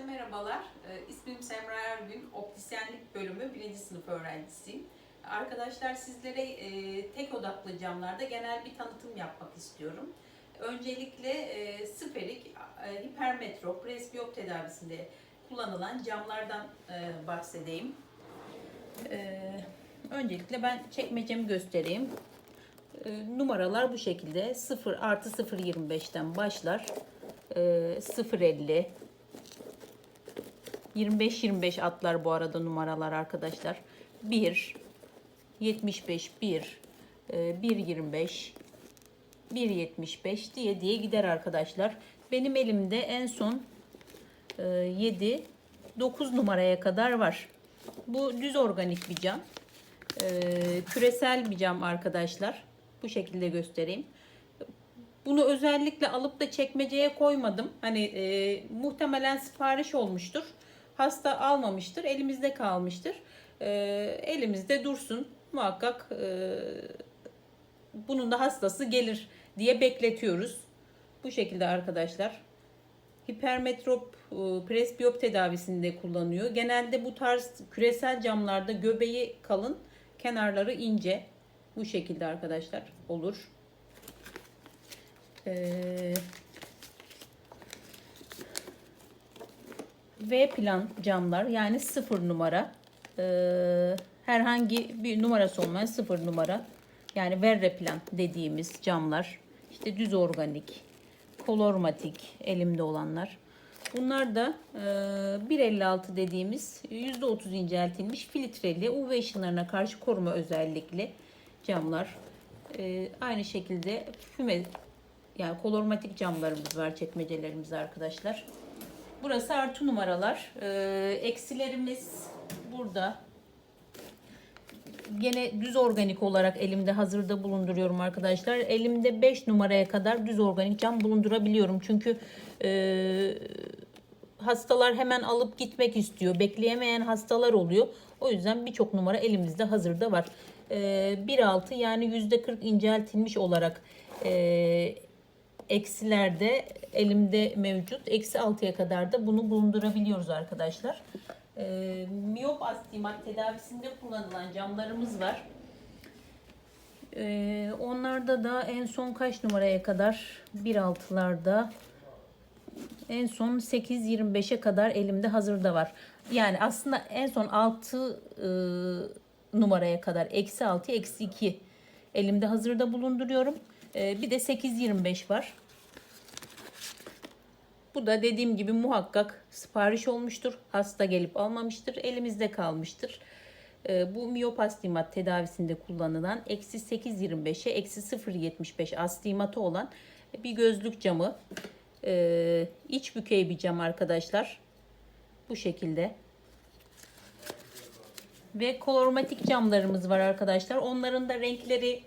Herkese merhabalar. Ee, İsmim Semra Ergün. Optisyenlik bölümü 1. sınıf öğrencisiyim. Arkadaşlar sizlere e, tek odaklı camlarda genel bir tanıtım yapmak istiyorum. Öncelikle e, Sferik, e, hipermetrop, presbiyop tedavisinde kullanılan camlardan bahsedeyim. Öncelikle ben çekmecemi göstereyim. Numaralar bu şekilde 0 artı 0.25'ten başlar. E, 0.50 25-25 atlar bu arada numaralar arkadaşlar. 1 75 1 1.25 1.75 diye diye gider arkadaşlar. Benim elimde en son e, 7 9 numaraya kadar var. Bu düz organik bir cam. E, küresel bir cam arkadaşlar. Bu şekilde göstereyim. Bunu özellikle alıp da çekmeceye koymadım. Hani e, muhtemelen sipariş olmuştur. Hasta almamıştır. Elimizde kalmıştır. E, elimizde dursun. Muhakkak e, bunun da hastası gelir diye bekletiyoruz. Bu şekilde arkadaşlar. Hipermetrop e, presbiyop tedavisinde kullanıyor. Genelde bu tarz küresel camlarda göbeği kalın, kenarları ince. Bu şekilde arkadaşlar olur. Ee, V plan camlar yani sıfır numara. Ee, herhangi bir numarası olmayan sıfır numara. Yani verre plan dediğimiz camlar. İşte düz organik kolormatik elimde olanlar. Bunlar da e, 1.56 dediğimiz %30 inceltilmiş filtreli UV ışınlarına karşı koruma özellikli camlar. E, aynı şekilde füme yani kolormatik camlarımız var çekmecelerimizde arkadaşlar. Burası artı numaralar. Ee, eksilerimiz burada. Gene düz organik olarak elimde hazırda bulunduruyorum arkadaşlar. Elimde 5 numaraya kadar düz organik cam bulundurabiliyorum. Çünkü e, hastalar hemen alıp gitmek istiyor. Bekleyemeyen hastalar oluyor. O yüzden birçok numara elimizde hazırda var. E, 1.6 yani %40 inceltilmiş olarak e, eksilerde elimde mevcut. Eksi 6'ya kadar da bunu bulundurabiliyoruz arkadaşlar. Ee, miyop astigmat tedavisinde kullanılan camlarımız var. Ee, onlarda da en son kaç numaraya kadar? 1.6'larda en son 8.25'e kadar elimde hazırda var. Yani aslında en son 6 e, numaraya kadar eksi 6 eksi 2 elimde hazırda bulunduruyorum. E, bir de 8.25 var. Bu da dediğim gibi muhakkak sipariş olmuştur. Hasta gelip almamıştır. Elimizde kalmıştır. E, bu miyop astimat tedavisinde kullanılan eksi 8.25'e eksi 0.75 astimatı olan bir gözlük camı. E, iç bükey bir cam arkadaşlar. Bu şekilde. Ve kolormatik camlarımız var arkadaşlar. Onların da renkleri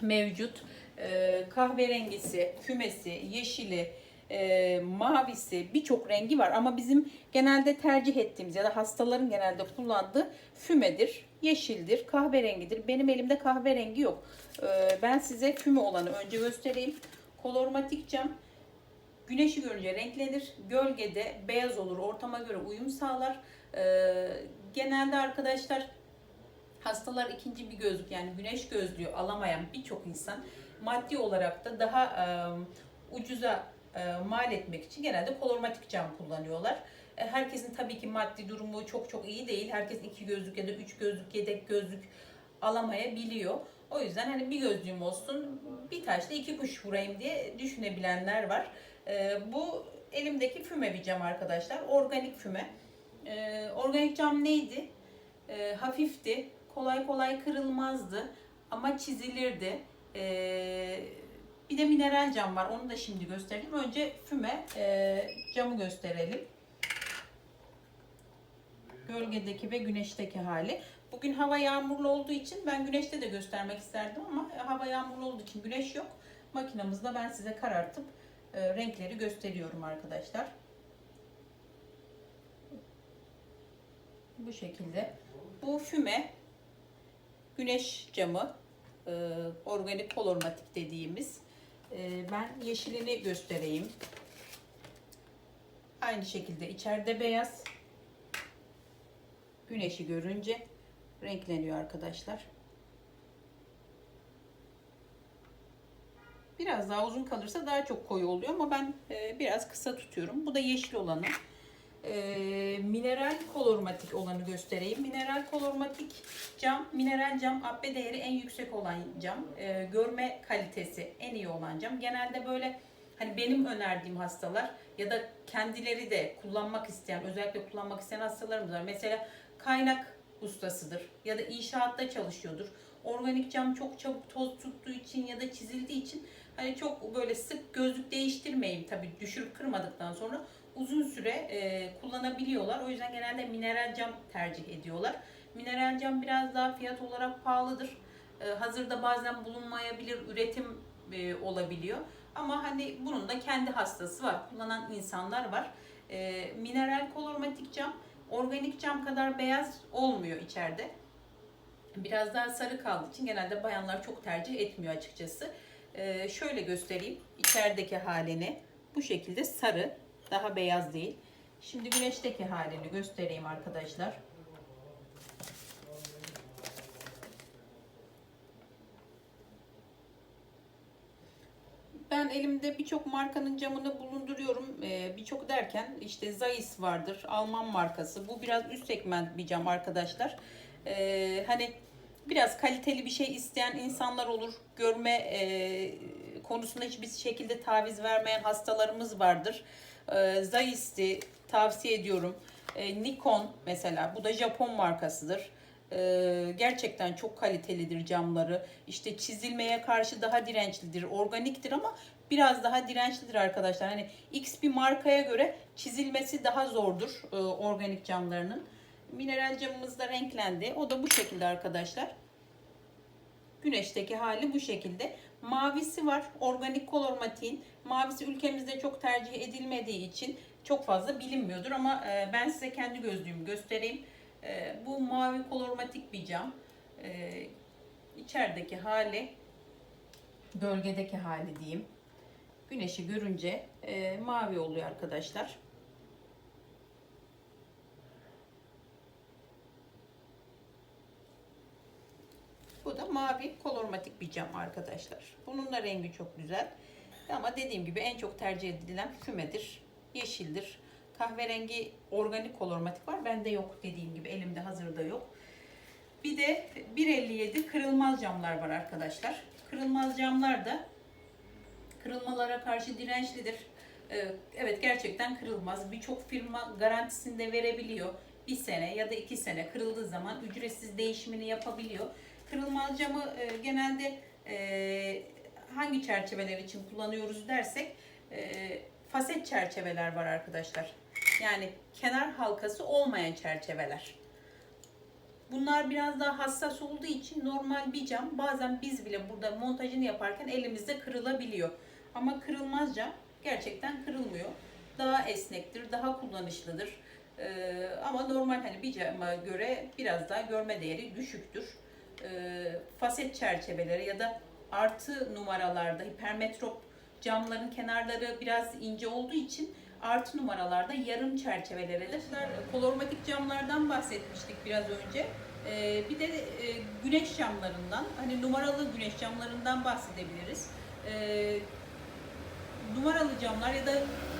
mevcut. E, kahverengisi, kümesi, yeşili, e, mavisi birçok rengi var ama bizim genelde tercih ettiğimiz ya da hastaların genelde kullandığı fümedir, yeşildir, kahverengidir. Benim elimde kahverengi yok. E, ben size füme olanı önce göstereyim. Kolormatik cam güneşi görünce renklenir. Gölgede beyaz olur. Ortama göre uyum sağlar. E, genelde arkadaşlar hastalar ikinci bir gözlük yani güneş gözlüğü alamayan birçok insan maddi olarak da daha e, ucuza e, mal etmek için genelde kolormatik cam kullanıyorlar. E, herkesin tabii ki maddi durumu çok çok iyi değil. Herkes iki gözlük ya da üç gözlük, yedek gözlük alamayabiliyor. O yüzden hani bir gözlüğüm olsun, bir taşla iki kuş vurayım diye düşünebilenler var. E, bu elimdeki füme bir cam arkadaşlar. Organik füme. E, organik cam neydi? E, hafifti, kolay kolay kırılmazdı ama çizilirdi. E, bir de mineral cam var. Onu da şimdi göstereyim. Önce füme e, camı gösterelim. Gölgedeki ve güneşteki hali. Bugün hava yağmurlu olduğu için ben güneşte de göstermek isterdim ama hava yağmurlu olduğu için güneş yok. Makinamızda ben size karartıp e, renkleri gösteriyorum arkadaşlar. Bu şekilde. Bu füme güneş camı e, organik kolormatik dediğimiz. E, ben yeşilini göstereyim. Aynı şekilde içeride beyaz. Güneşi görünce renkleniyor arkadaşlar. Biraz daha uzun kalırsa daha çok koyu oluyor ama ben e, biraz kısa tutuyorum. Bu da yeşil olanı. E, mineral kolormatik olanı göstereyim. Mineral kolormatik cam, mineral cam AB değeri en yüksek olan cam. E, görme kalitesi en iyi olan cam. Genelde böyle hani benim önerdiğim hastalar ya da kendileri de kullanmak isteyen, özellikle kullanmak isteyen hastalarımız var. Mesela kaynak ustasıdır ya da inşaatta çalışıyordur. Organik cam çok çabuk toz tuttuğu için ya da çizildiği için hani çok böyle sık gözlük değiştirmeyin tabii düşürüp kırmadıktan sonra uzun süre e, kullanabiliyorlar. O yüzden genelde mineral cam tercih ediyorlar. Mineral cam biraz daha fiyat olarak pahalıdır. E, hazırda bazen bulunmayabilir, üretim e, olabiliyor. Ama hani bunun da kendi hastası var. Kullanan insanlar var. E, mineral kolormatik cam organik cam kadar beyaz olmuyor içeride. Biraz daha sarı kaldığı için genelde bayanlar çok tercih etmiyor açıkçası. Ee, şöyle göstereyim içerideki halini. Bu şekilde sarı, daha beyaz değil. Şimdi güneşteki halini göstereyim arkadaşlar. Ben elimde birçok markanın camını bulunduruyorum. Ee, birçok derken işte Zeiss vardır, Alman markası. Bu biraz üst segment bir cam arkadaşlar. Ee, hani biraz kaliteli bir şey isteyen insanlar olur. Görme e, konusunda hiçbir şekilde taviz vermeyen hastalarımız vardır. Ee, Zeiss'i tavsiye ediyorum. Ee, Nikon mesela bu da Japon markasıdır. Ee, gerçekten çok kalitelidir camları. İşte çizilmeye karşı daha dirençlidir. Organiktir ama biraz daha dirençlidir arkadaşlar. Hani X bir markaya göre çizilmesi daha zordur e, organik camlarının. Mineral camımız da renklendi. O da bu şekilde arkadaşlar. Güneşteki hali bu şekilde. Mavisi var. Organik kolormatiğin. Mavisi ülkemizde çok tercih edilmediği için çok fazla bilinmiyordur ama e, ben size kendi gözlüğümü göstereyim. E, bu mavi kolormatik bir cam. E, içerideki hali, gölgedeki hali diyeyim. Güneşi görünce mavi oluyor arkadaşlar. Bu da mavi kolormatik bir cam arkadaşlar. Bunun da rengi çok güzel. Ama dediğim gibi en çok tercih edilen fümedir. Yeşildir. Kahverengi organik kolormatik var. Bende yok dediğim gibi. Elimde hazırda yok. Bir de 1.57 kırılmaz camlar var arkadaşlar. Kırılmaz camlar da kırılmalara karşı dirençlidir. Ee, Evet gerçekten kırılmaz. Birçok firma garantisini de verebiliyor. Bir sene ya da iki sene kırıldığı zaman ücretsiz değişimini yapabiliyor. Kırılmaz camı e, genelde e, hangi çerçeveler için kullanıyoruz dersek e, faset çerçeveler var arkadaşlar. Yani kenar halkası olmayan çerçeveler. Bunlar biraz daha hassas olduğu için normal bir cam bazen biz bile burada montajını yaparken elimizde kırılabiliyor. Ama kırılmaz cam gerçekten kırılmıyor. Daha esnektir, daha kullanışlıdır. Ee, ama normal hani bir cama göre biraz daha görme değeri düşüktür. Ee, faset çerçeveleri ya da artı numaralarda hipermetrop camların kenarları biraz ince olduğu için artı numaralarda yarım çerçevelere de kolormatik camlardan bahsetmiştik biraz önce. Ee, bir de e, güneş camlarından, hani numaralı güneş camlarından bahsedebiliriz. Ee, numaralı camlar ya da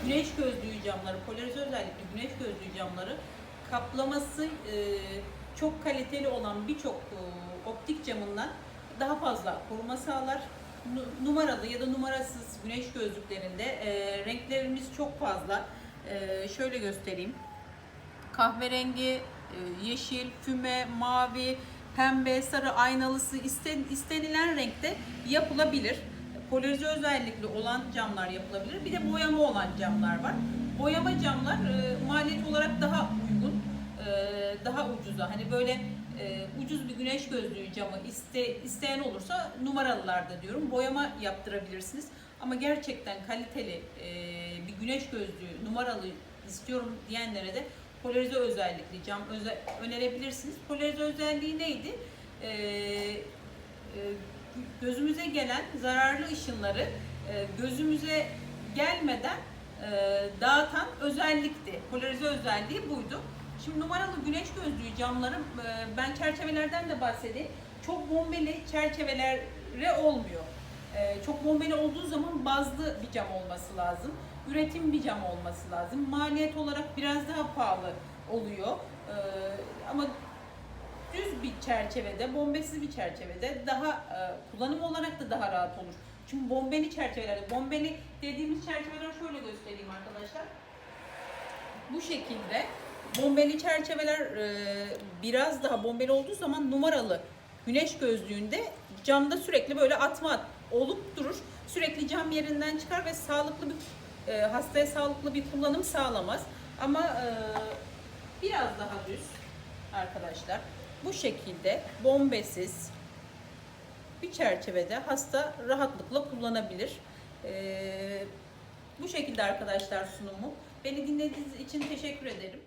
güneş gözlüğü camları, polarize özellikli güneş gözlüğü camları kaplaması e, çok kaliteli olan birçok e, optik camından daha fazla koruma sağlar. Nu- Numaralı ya da numarasız güneş gözlüklerinde e, renklerimiz çok fazla. E, şöyle göstereyim. Kahverengi, yeşil, füme, mavi, pembe, sarı, aynalısı isten, istenilen renkte yapılabilir. Polarize özellikli olan camlar yapılabilir. Bir de boyama olan camlar var. Boyama camlar maliyet olarak daha daha ucuza. Hani böyle e, ucuz bir güneş gözlüğü camı iste, isteyen olursa numaralılarda diyorum boyama yaptırabilirsiniz. Ama gerçekten kaliteli e, bir güneş gözlüğü numaralı istiyorum diyenlere de polarize özellikli cam öze- önerebilirsiniz. Polarize özelliği neydi? E, e, gözümüze gelen zararlı ışınları e, gözümüze gelmeden e, dağıtan özellikti. Polarize özelliği buydu. Şimdi numaralı güneş gözlüğü camları e, ben çerçevelerden de bahsedeyim. Çok bombeli çerçevelere olmuyor. E, çok bombeli olduğu zaman bazlı bir cam olması lazım. Üretim bir cam olması lazım. Maliyet olarak biraz daha pahalı oluyor. E, ama düz bir çerçevede, bombesiz bir çerçevede daha kullanım olarak da daha rahat olur. Çünkü bombeli çerçevelerde, bombeli dediğimiz çerçeveler şöyle göstereyim arkadaşlar. Bu şekilde bombeli çerçeveler e, biraz daha bombeli olduğu zaman numaralı güneş gözlüğünde camda sürekli böyle atma at- olup durur. Sürekli cam yerinden çıkar ve sağlıklı bir e, hastaya sağlıklı bir kullanım sağlamaz. Ama e, biraz daha düz arkadaşlar. Bu şekilde bombesiz bir çerçevede hasta rahatlıkla kullanabilir. Ee, bu şekilde arkadaşlar sunumu. Beni dinlediğiniz için teşekkür ederim.